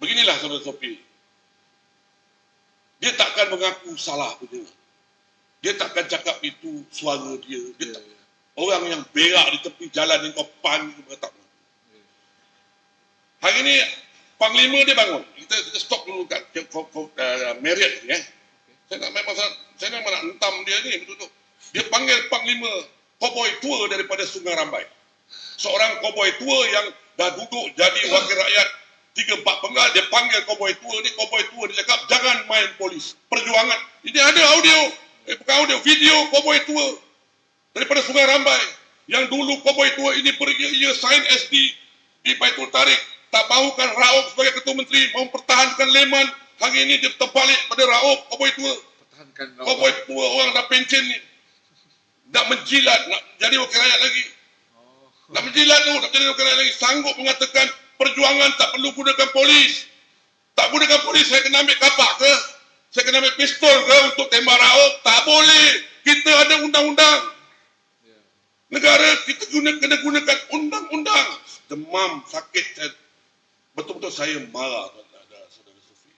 Beginilah saudara Sofi. Dia takkan mengaku salah punya. Dia takkan cakap itu suara dia. Dia tak, ya. orang yang berak di tepi jalan yang kau pan itu mereka tak mengaku. Hari ini Panglima dia bangun. Kita, kita stop dulu kat ke- uh, Marriott ni eh. Saya nak main pasal, saya nak nak entam dia ni betul-betul. Dia panggil Panglima koboi tua daripada Sungai Rambai. Seorang koboi tua yang dah duduk jadi wakil rakyat tiga empat penggal dia panggil koboi tua ni koboi tua dia cakap jangan main polis perjuangan. Ini ada audio eh bukan audio video koboi tua daripada Sungai Rambai. Yang dulu koboi tua ini pergi ia sign SD di Baitul Tarik. Tak mahukan Raub sebagai ketua menteri mahu pertahankan Leman hari ini dia terbalik pada Raub koboi tua. Pertahankan koboi tua orang dah pencen ni. Nak menjilat nak jadi wakil rakyat lagi. Oh. nak menjilat tu, nak jadi wakil rakyat lagi. Sanggup mengatakan perjuangan tak perlu gunakan polis. Tak gunakan polis, saya kena ambil kapak ke? Saya kena ambil pistol ke untuk tembak Raub? Tak boleh. Kita ada undang-undang. Negara kita guna, kena gunakan undang-undang. Demam, sakit. Betul-betul saya marah. tuan.